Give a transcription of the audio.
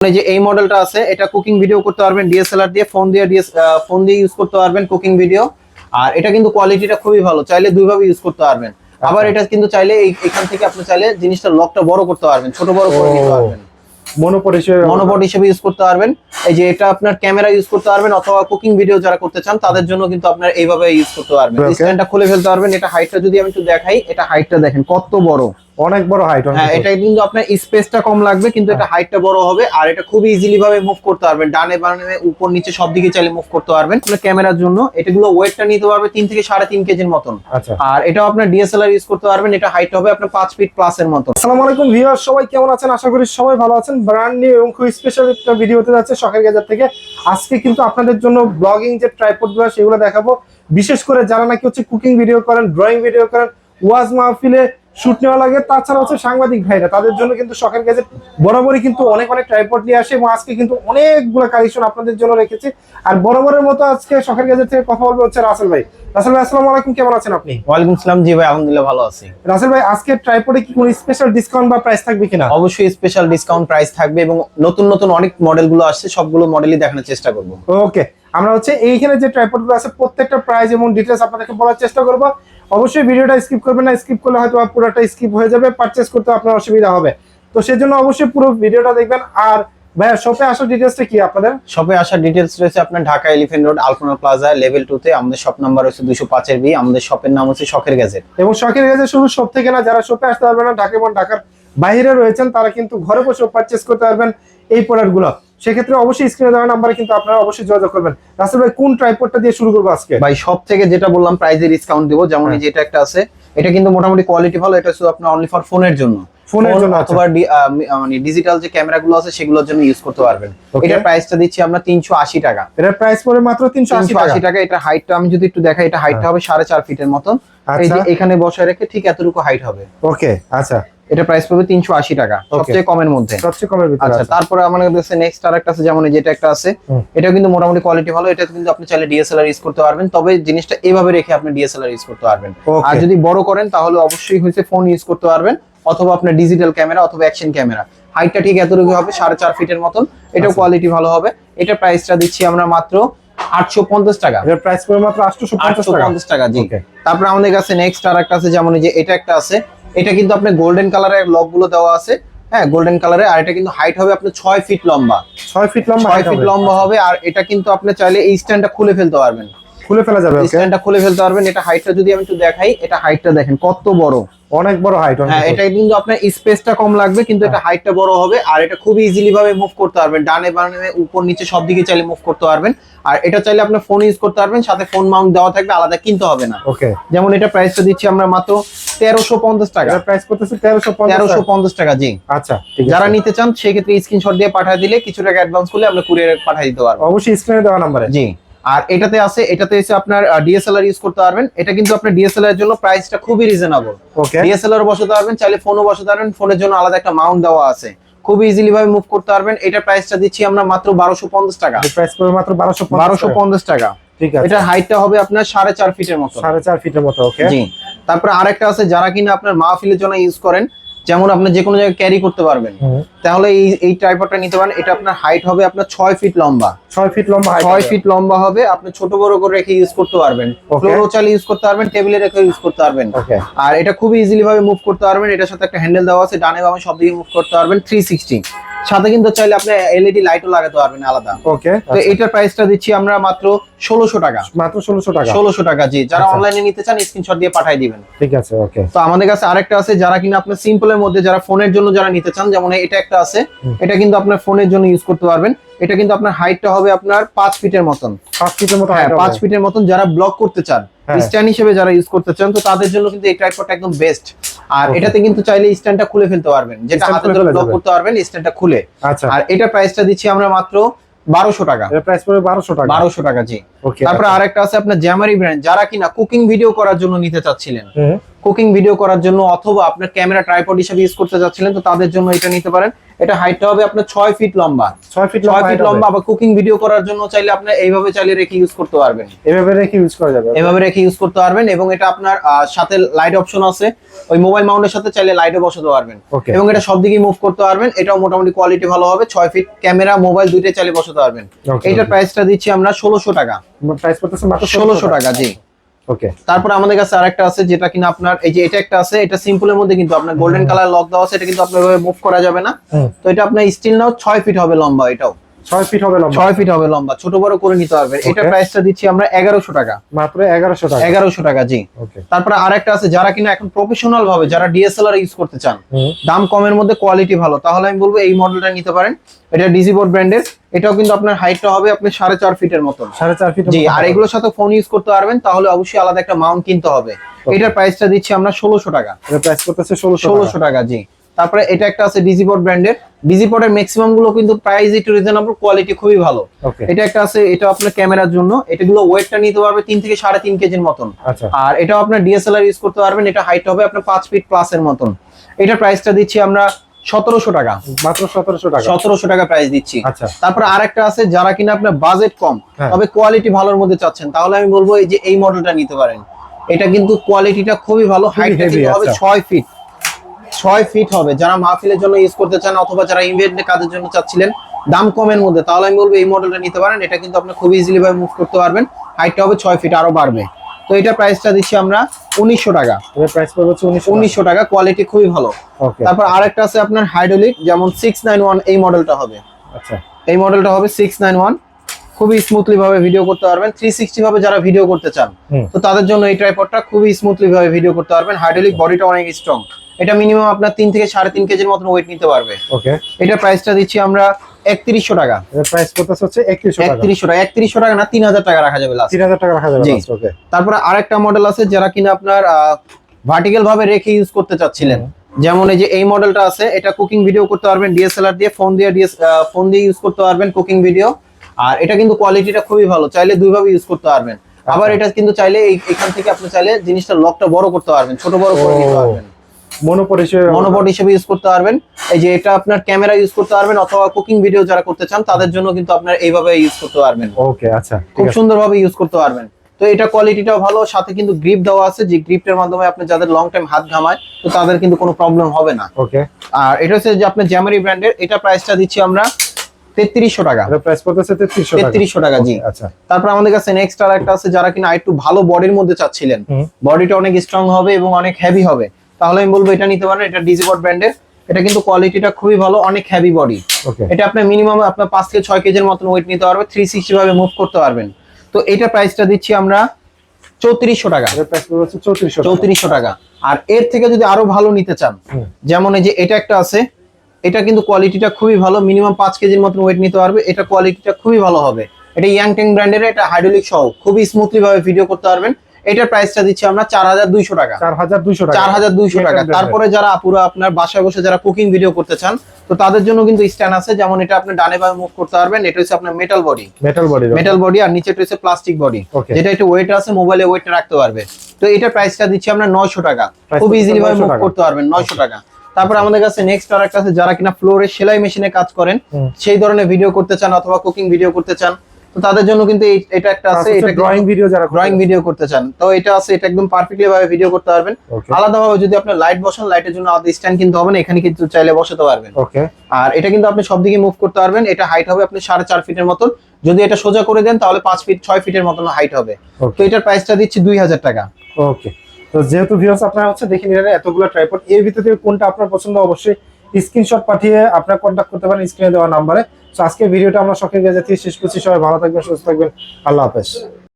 এই যে এই মডেলটা আছে এটা কুকিং ভিডিও করতে পারবেন ডিএসএলআর দিয়ে ফোন দিয়ে ফোন দিয়ে ইউজ করতে পারবেন কুকিং ভিডিও আর এটা কিন্তু কোয়ালিটিটা খুবই ভালো চাইলে দুইভাবে ইউজ করতে পারবেন। আবার এটা কিন্তু চাইলে এই- এখান থেকে আপনি চাইলে জিনিসটা লকটা বড় করতে পারবেন ছোট বড় করে নিতে পারবেন। মনোপর হিসেবে মনোপড হিসেবে ইউজ করতে পারবেন। এই যে এটা আপনার ক্যামেরা ইউজ করতে পারবেন অথবা কুকিং ভিডিও যারা করতে চান তাদের জন্য কিন্তু আপনার এইভাবে ইউজ করতে পারবেন. স্ট্যান্ডটা খুলে ফেলতে পারবেন এটা হাইটটা যদি আমি একটু দেখাই এটা হাইটটা দেখেন কত বড়। অনেক বড় হাইট হ্যাঁ এটা কিন্তু আপনার স্পেসটা কম লাগবে কিন্তু এটা হাইটটা বড় হবে আর এটা খুব ইজিলি ভাবে মুভ করতে পারবেন। ডানে বামে উপর নিচে সব দিকে চাইলে মুভ করতে পারবেন। ক্যামেরার জন্য এটাগুলো ওয়েটটা নিতে পারবে তিন থেকে সাড়ে তিন কেজির মতন। আচ্ছা। আর এটাও আপনার ডিএসএলআর ইউজ করতে পারবেন এটা হাইট হবে আপনার পাঁচ ফিট প্লাস এর মতন। আসসালামু আলাইকুম ভিউয়ার সবাই কেমন আছেন? আশা করি সবাই ভালো আছেন। ব্র্যান্ড নিউ এবং খুব স্পেশাল একটা ভিডিও হতে যাচ্ছে শখের গেজার থেকে। আজকে কিন্তু আপনাদের জন্য ব্লগিং যে ট্রাইপডগুলো সেগুলো দেখাবো। বিশেষ করে যারা নাকি হচ্ছে কুকিং ভিডিও করেন ড্রয়িং ভিডিও করেন ওয়াজ মাহফিলে শুট নেওয়া লাগে। তাছাড়া হচ্ছে সাংবাদিক ভাইরা তাদের জন্য কিন্তু শখের গেজেট বরাবরই কিন্তু অনেক অনেক ট্রাইপড নিয়ে আসে এবং আজকে কিন্তু অনেকগুলো কালেকশন আপনাদের জন্য রেখেছি। আর বরাবরের মতো আজকে শখের গেজেট থেকে কথা বলবে হচ্ছে রাসেল ভাই। রাসেল ভাই আসসালামু আলাইকুম কেমন আছেন আপনি? ওয়ালাইকুম আসসালাম জি ভাই আলহামদুলিল্লাহ ভালো আছি। রাসেল ভাই আজকে ট্রাইপডে কি কোনো স্পেশাল ডিসকাউন্ট বা প্রাইস থাকবে কিনা? অবশ্যই স্পেশাল ডিসকাউন্ট প্রাইস থাকবে এবং নতুন নতুন অনেক মডেলগুলো আসছে সবগুলো মডেলই দেখানোর চেষ্টা করব। ওকে আমরা হচ্ছে এইখানে যে ট্রাইপডগুলো আছে প্রত্যেকটা প্রাইস এবং ডিটেলস আপনাদেরকে বলার চেষ্টা করব। অবশ্যই ভিডিওটা স্কিপ করবেন না স্কিপ করলে হয়তো পুরোটা স্কিপ হয়ে যাবে পারচেস করতে আপনার অসুবিধা হবে। তো সেজন্য অবশ্যই পুরো ভিডিওটা দেখবেন। আর ভাইয়া শপে আসার ডিটেলসটা কি আপনাদের? শপে আসার ডিটেলস রয়েছে আপনার Dhaka elephant road Alpana plaza level two তে। আমাদের শপ নাম্বার হচ্ছে দুশো পাঁচের বি আমাদের শপের নাম হচ্ছে শখের গ্যাজেট এবং শখের কাছে শুধু শপ থেকে না যারা শপে আসতে পারবেন না ঢাকা এবং ঢাকার বাইরে রয়েছেন তারা কিন্তু ঘরে বসে পারচেস করতে পারবেন এই প্রোডাক্টগুলো সেক্ষেত্রে অবশ্যই স্ক্রিনে দেওয়া নাম্বারে কিন্তু আপনারা অবশ্যই যোগাযোগ করবেন। রাসেল ভাই কোন ট্রাইপডটা দিয়ে শুরু করব আজকে? ভাই সব থেকে যেটা বললাম প্রাইজে ডিসকাউন্ট দেবো। যেমন এই যে এটা একটা আছে এটা কিন্তু মোটামুটি কোয়ালিটি ভালো এটা শুধু আপনার অনলি ফর ফোনের জন্য। ফোনের ফোন জন্য আচ্ছা। অথবা মানে ডিজিটাল যে ক্যামেরাগুলো আছে সেগুলোর জন্য ইউজ করতে পারবেন. এটার প্রাইসটা দিচ্ছি আমরা তিনশো আশি টাকা। এটার প্রাইস পড়ে মাত্র তিনশো আশি তিনশো টাকা আশি টাকা এটা হাইটটা আমি যদি একটু দেখাই এটা হাইটটা হবে সাড়ে চার ফিটের মতন। এই আচ্ছা। যে এখানে বসায় রেখে ঠিক এতটুকু হাইট হবে। ওকে আচ্ছা। এটা প্রাইস পড়বে তিনশো আশি টাকা সবচেয়ে কমের মধ্যে। সবচেয়ে কমের ভিতরে আচ্ছা তারপরে আমাদের কাছে নেক্সট আর একটা আছে যেমন এই যেটা একটা আছে। এটাও কিন্তু মোটামুটি কোয়ালিটি ভালো এটা কিন্তু আপনি চাইলে ডিএসএলআর ইউজ করতে পারবেন তবে জিনিসটা এভাবে রেখে আপনি ডিএসএলআর ইউজ করতে পারবেন। আর যদি বড় করেন তাহলে অবশ্যই হচ্ছে ফোন ইউজ করতে পারবেন অথবা আপনার ডিজিটাল ক্যামেরা অথবা অ্যাকশন ক্যামেরা হাইটটা ঠিক এতটুকু হবে সাড়ে চার ফিটের মতন এটাও আচ্ছা। কোয়ালিটি ভালো হবে। এটা প্রাইসটা দিচ্ছি আমরা মাত্র আটশো পঞ্চাশ টাকা। এটার প্রাইস পড়ে মাত্র আটশোশো পঞ্চাশ আটশো টাকা পঞ্চাশ টাকা জি. তারপরে আমাদের কাছে নেক্সট আর একটা আছে যেমন এই যে এটা একটা আছে এটা কিন্তু আপনার গোল্ডেন কালারের লকগুলো দেওয়া আছে। হ্যাঁ গোল্ডেন কালারে আর এটা কিন্তু হাইট হবে আপনার ছয় ফিট লম্বা। ছয় ফিট লম্বা ছয় ফিট লম্বা হবে আর এটা কিন্তু আপনি চাইলে এই স্ট্যান্ডটা খুলে ফেলতে পারবেন। খুলে ফেলা যাবে স্ট্যান্ডটা খুলে ফেলতে পারবেন। এটা হাইটটা যদি আমি একটু দেখাই এটা হাইটটা দেখেন কত বড়। অনেক বড় হাইট হ্যাঁ এটা কিন্তু আপনার স্পেসটা কম লাগবে কিন্তু এটা হাইটটা বড় হবে আর এটা খুব ইজিলি ভাবে মুভ করতে পারবেন। ডানে বামে উপর নিচে সব দিকে চাইলে মুভ করতে পারবেন। আর এটা চাইলে আপনি ফোন ইউজ করতে পারবেন সাথে ফোন মাউন্ট দেওয়া থাকবে আলাদা কিনতে হবে না। ওকে যেমন এটা প্রাইসটা দিচ্ছি আমরা মাত্র তেরোশো পঞ্চাশ টাকা। এটার প্রাইস পঞ্চাশ তেরোশো পঞ্চাশ টাকা জি। আচ্ছা ঠিক আছে। যারা নিতে চান সেক্ষেত্রে স্ক্রিনশট দিয়ে পাঠিয়ে দিলে কিছু টাকা অ্যাডভান্স করলে আমরা কুরিয়ারে পাঠিয়ে দিতে পারব। অবশ্যই স্ক্রিনে দেওয়া নাম্বারে। জি। আর এটাতে আছে এটাতে এসে আপনার ডিএসএলআর ইউজ করতে পারবেন। এটা কিন্তু আপনার ডিএসএলআর এর জন্য প্রাইসটা খুবই রিজনেবল ডিএসএলআর বসাতে পারবেন চাইলে ফোনও বসাতে পারবেন ফোনের জন্য আলাদা একটা মাউন্ট দেওয়া আছে। খুব ইজিলি ভাবে মুভ করতে পারবেন। এটা প্রাইসটা দিচ্ছি আমরা মাত্র বারোশো পঞ্চাশ টাকা। প্রাইস পড়বে মাত্র বারোশো বারোশো পঞ্চাশ টাকা। ঠিক আছে। এটার হাইটটা হবে আপনার সাড়ে চার ফিটের মতো। সাড়ে চার ফিটের মতো ওকে জি। তারপরে আরেকটা আছে যারা কিনা আপনার মাহফিলের জন্য ইউজ করেন যেমন আপনি যে কোনো জায়গায় ক্যারি করতে পারবেন। তাহলে এই এই ট্রাইপডটা নিতে পারেন। এটা আপনার হাইট হবে আপনার ছয় ফিট লম্বা। ছয় ফিট লম্বা হাইট ছয় ফিট লম্বা হবে। আপনি ছোট বড় করে রেখে ইউজ করতে পারবেন. ফ্লোরও চাল ইউজ করতে পারবেন টেবিলে রেখে ইউজ করতে পারবেন। আর এটা খুবই ইজিলি ভাবে মুভ করতে পারবেন। এটার সাথে একটা হ্যান্ডেল দেওয়া আছে। ডানে বামে সব দিকে মুভ করতে পারবেন। থ্রি সিক্সটি সাথে কিন্তু চাইলে আপনি এলইডি লাইটও লাগাতে পারবেন আলাদা। ওকে তো এটার প্রাইসটা দিচ্ছি আমরা মাত্র ষোলোশো টাকা। মাত্র ষোলোশো টাকা? ষোলোশো টাকা জি। যারা আচ্ছা। অনলাইনে নিতে চান স্ক্রিনশট দিয়ে পাঠিয়ে দিবেন। ঠিক আছে ওকে তো আমাদের কাছে আরেকটা আছে যারা কিনা আপনার সিম্পলের মধ্যে যারা ফোনের জন্য যারা নিতে চান যেমন এটা একটা আছে এটা কিন্তু আপনার ফোনের জন্য ইউজ করতে পারবেন। এটা কিন্তু আপনার হাইটটা হবে আপনার পাঁচ ফিটের মতন। পাঁচ ফিটের মতো হ্যাঁ পাঁচ ফিটের মতন যারা ব্লক করতে চান। স্ট্যান্ড হিসেবে যারা ইউজ করতে চান তো তাদের জন্য কিন্তু এই ট্রাইপডটা একদম বেস্ট আর এটাতে কিন্তু চাইলে স্ট্যান্ডটা খুলে ফেলতে পারবেন। যেটা হাতে ধরে ব্লক করতে পারবেন স্ট্যান্ডটা খুলে। আচ্ছা। আর এটা প্রাইসটা দিচ্ছি আমরা মাত্র বারোশো টাকা। প্রাইস পড়বে বারোশো টাকা। বারোশো টাকা জি। ওকে তারপরে আরেকটা আছে আপনার জ্যামারি ব্র্যান্ড যারা কিনা কুকিং ভিডিও করার জন্য নিতে চাচ্ছিলেন কুকিং ভিডিও করার জন্য অথবা আপনার ক্যামেরা ট্রাইপড হিসেবে ইউজ করতে চাচ্ছিলেন তো তাদের জন্য এটা নিতে পারেন। এটা হাইটটা হবে আপনার ছয় ফিট লম্বা। ছয় ফিট ছয় ফিট লম্বা আবার কুকিং ভিডিও করার জন্য চাইলে আপনি এইভাবে চাইলে রেখে ইউজ করতে পারবেন। এভাবে রেখে ইউজ করা যাবে এভাবে রেখে ইউজ করতে পারবেন এবং এটা আপনার সাথে লাইট অপশন আছে। ওই মোবাইল মাউন্টের সাথে চাইলে লাইটও বসাতে পারবেন। এবং এটা সব দিকে মুভ করতে পারবেন। এটাও মোটামুটি কোয়ালিটি ভালো হবে। ছয় ফিট ক্যামেরা মোবাইল দুইটাই চাইলে বসাতে পারবেন। Okay. প্রাইসটা দিচ্ছি আমরা ষোলোশো টাকা। প্রাইস পড়তেছে মাত্র ষোলোশো টাকা জি। ওকে তারপর আমাদের কাছে আরেকটা আছে যেটা কিনা আপনার এই যে এটা একটা আছে এটা সিম্পলের মধ্যে কিন্তু আপনার গোল্ডেন কালার লক দেওয়া আছে এটা কিন্তু আপনার মুভ করা যাবে না। তো এটা আপনার স্টিল নাও ছয় ফিট হবে লম্বা এটাও। ছয় ফিট হবে লম্বা। ছয় ফিট হবে লম্বা। ছোট বড় করে নিতে পারবেন। এটা. প্রাইসটা দিচ্ছি আমরা এগারোশো টাকা। মাত্র এগারোশো টাকা। এগারোশো টাকা জি। তারপরে আরেকটা আছে যারা কিনা এখন প্রফেশনাল ভাবে যারা ডিএসএলআর ইউজ করতে চান দাম কমের মধ্যে কোয়ালিটি ভালো। তাহলে আমি বলব এই মডেলটা নিতে পারেন। এটা ডিজি বোর্ড ব্র্যান্ডের এটাও কিন্তু আপনার হাইটটা হবে আপনি সাড়ে চার ফিটের মতন। সাড়ে চার ফিট জি আর এগুলোর সাথে ফোন ইউজ করতে পারবেন তাহলে অবশ্যই আলাদা একটা মাউন্ট কিনতে হবে। এটার প্রাইসটা দিচ্ছি আমরা ষোলোশো টাকা। প্রাইস করতেছে ষোলোশো ষোলোশো টাকা জি। তারপরে এটা একটা আছে ডিজি বোর্ড ব্র্যান্ডের ডিজি বোর্ডের ম্যাক্সিমামগুলো কিন্তু প্রাইস একটু রিজনেবল কোয়ালিটি খুবই ভালো। এটা একটা আছে এটা আপনার ক্যামেরার জন্য। এটাগুলো ওয়েটটা নিতে পারবে তিন থেকে সাড়ে তিন কেজির মতন। আচ্ছা। আর এটাও আপনার ডিএসএলআর ইউজ করতে পারবেন এটা হাইট হবে আপনার পাঁচ ফিট প্লাস এর মতন। এটার প্রাইসটা দিচ্ছি আমরা সতেরোশো টাকা। মাত্র সতেরোশো টাকা। সতেরোশো টাকা প্রাইস দিচ্ছি। আচ্ছা। তারপরে আরেকটা আছে যারা কিনা আপনার বাজেট কম হ্যাঁ। তবে কোয়ালিটি ভালোর মধ্যে চাচ্ছেন তাহলে আমি বলব এই যে এই মডেলটা নিতে পারেন। এটা কিন্তু কোয়ালিটিটা খুবই ভালো heavy, হবে আচ্ছা। ছয় ফিট ছয় ফিট হবে। যারা মাহফিলের জন্য ইউজ করতে চান অথবা যারা ইভেন্টের কাজের জন্য চাচ্ছিলেন দাম কমের মধ্যে। তাহলে আমি বলব এই মডেলটা নিতে পারেন। এটা কিন্তু আপনি খুব ইজিলি ভাবে মুভ করতে পারবেন। হাইটটা হবে ছয় ফিট আরও বাড়বে। তো এটা প্রাইসটা দিচ্ছি আমরা উনিশশো টাকা। প্রাইস পড়বে হচ্ছে উনিশশো টাকা। কোয়ালিটি খুবই ভালো। তারপর আরেকটা আছে আপনার হাইড্রোলিক যেমন সিক্স নাইন ওয়ান এই মডেলটা হবে। আচ্ছা। এই মডেলটা হবে সিক্স নাইন ওয়ান খুবই স্মুথলি ভাবে ভিডিও করতে পারবেন। থ্রি সিক্সটি ভাবে যারা ভিডিও করতে চান তো তাদের জন্য এই ট্রাইপডটা খুবই স্মুথলি ভাবে ভিডিও করতে পারবেন। হাইড্রোলিক বডিটা অনেক স্ট্রং এটা মিনিমাম আপনার তিন থেকে সাড়ে তিন কেজির মতন ওয়েট নিতে পারবে। ওকে এটা প্রাইসটা দিচ্ছি আমরা একত্রিশশো টাকা। প্রাইস পড়তেছে হচ্ছে? একত্রিশশো টাকা। একত্রিশশো টাকা। একত্রিশশো টাকা না তিন হাজার টাকা রাখা যাবে লাস্ট তিন হাজার টাকা রাখা যাবে। ওকে তারপরে আরেকটা মডেল আছে যারা কিনা আপনার ভার্টিক্যাল ভাবে রেখে ইউজ করতে চাচ্ছিলেন। যেমন এই যে এই মডেলটা আছে এটা কুকিং ভিডিও করতে পারবেন ডিএসএলআর দিয়ে ফোন দিয়ে ডিএস ফোন দিয়ে ইউজ করতে পারবেন কুকিং ভিডিও আর এটা কিন্তু কোয়ালিটিটা খুবই ভালো চাইলে দুইভাবে ইউজ করতে পারবেন। আবার এটা কিন্তু চাইলে এখান থেকে আপনি চাইলে জিনিসটা লকটা বড় করতে পারবেন ছোট বড় করে নিতে ও। পারবেন মনোপরিচয় মনোপড হিসেবে ইউজ করতে পারবেন। এই যে এটা আপনার ক্যামেরা ইউজ করতে পারবেন অথবা কুকিং ভিডিও যারা করতে চান তাদের জন্য কিন্তু আপনার এইভাবে ইউজ করতে পারবেন। ওকে আচ্ছা খুব সুন্দরভাবে ইউজ করতে পারবেন। তো এটা কোয়ালিটিটাও ভালো সাথে কিন্তু গ্রিপ দেওয়া আছে যে গ্রিপটার মাধ্যমে আপনি যাদের লং টাইম হাত ঘামায় তো তাদের কিন্তু কোনো প্রবলেম হবে না। ওকে আর এটা হচ্ছে যে আপনার জ্যামারি ব্র্যান্ডের এটা প্রাইসটা দিচ্ছি আমরা তেত্রিশশো টাকা। প্রাইস পড়তেছে তেত্রিশশো টাকা। তেত্রিশশো টাকা জি। আচ্ছা। তারপর আমাদের কাছে নেক্সট আর একটা আছে যারা কিনা একটু ভালো বডির মধ্যে চাচ্ছিলেন। বডিটা অনেক স্ট্রং হবে এবং অনেক হেভি হবে। তাহলে আমি বলব এটা নিতে পারেন এটা ডিজিবট ব্র্যান্ডের এটা কিন্তু কোয়ালিটিটা খুবই ভালো অনেক হেভি বডি ওকে এটা আপনার মিনিমাম আপনার পাঁচ থেকে ছয় কেজির মতন ওয়েট নিতে পারবে থ্রি সিক্সটি ভাবে মুভ করতে পারবেন। তো এটা প্রাইসটা দিচ্ছি আমরা চৌত্রিশশো টাকা। চৌত্রিশশো চৌত্রিশশো টাকা। আর এর থেকে যদি আরও ভালো নিতে চান যেমন এই যে এটা একটা আছে এটা কিন্তু কোয়ালিটিটা খুবই ভালো মিনিমাম পাঁচ কেজির মতন ওয়েট নিতে পারবে এটা কোয়ালিটিটা খুবই ভালো হবে। এটা ইয়াং ট্যাং ব্র্যান্ডের এটা হাইড্রোলিক সহ খুবই স্মুথলি ভাবে ভিডিও করতে পারবেন। এটার প্রাইসটা দিচ্ছি আমরা চার হাজার দুইশো টাকা। চার হাজার দুইশো টাকা। চার হাজার দুইশো টাকা। তারপরে যারা পুরো আপনার বাসায় বসে যারা কুকিং ভিডিও করতে চান তো তাদের জন্য কিন্তু স্ট্যান্ড আছে। যেমন এটা আপনি ডানে বামে মুভ করতে পারবেন। এটা হচ্ছে আপনার metal body metal body metal body আর নিচেটা হচ্ছে প্লাস্টিক বডি যেটা একটু ওয়েট আছে মোবাইলে ওয়েট রাখতে পারবে। তো এটার প্রাইসটা দিচ্ছি আমরা নয়শো টাকা। খুব ইজিলি ভাবে 900 মুভ করতে পারবেন নয়শো টাকা। তারপর আমাদের কাছে নেক্সট আর একটা আছে। যারা কিনা ফ্লোরে সেলাই মেশিনে কাজ করেন সেই ধরনের ভিডিও করতে চান অথবা কুকিং ভিডিও করতে চান তো তাদের জন্য কিন্তু এটা একটা আছে এটা ড্রয়িং ভিডিও যারা ড্রয়িং ভিডিও করতে চান। তো এটা আছে এটা একদম পারফেক্টলি ভাবে ভিডিও করতে পারবেন। আলাদাভাবে যদি আপনি লাইট বসান লাইটের জন্য আলাদা স্ট্যান্ড কিনতে হবে না এখানে কিন্তু চাইলে বসাতে পারবেন। ওকে আর এটা কিন্তু আপনি সব দিকে মুভ করতে পারবেন এটা হাইট হবে আপনি সাড়ে চার ফিটের মতন। যদি এটা সোজা করে দেন তাহলে পাঁচ ফিট ছয় ফিটের মতন হাইট হবে। তো এটার প্রাইসটা দিচ্ছি দুই হাজার টাকা। ওকে তো যেহেতু ভিউয়ার্স আপনারা হচ্ছে দেখে নিলেন এতগুলো ট্রাইপড এর ভিতর থেকে কোনটা আপনার পছন্দ অবশ্যই স্ক্রিনশট পাঠিয়ে আপনার কন্ট্যাক্ট করতে পারেন স্ক্রিনে দেওয়া নাম্বারে তো আজকের ভিডিওটা আমরা শখের কাছে শেষ করছি। সবাই ভালো থাকবেন, সুস্থ থাকবেন। আল্লাহ হাফেজ।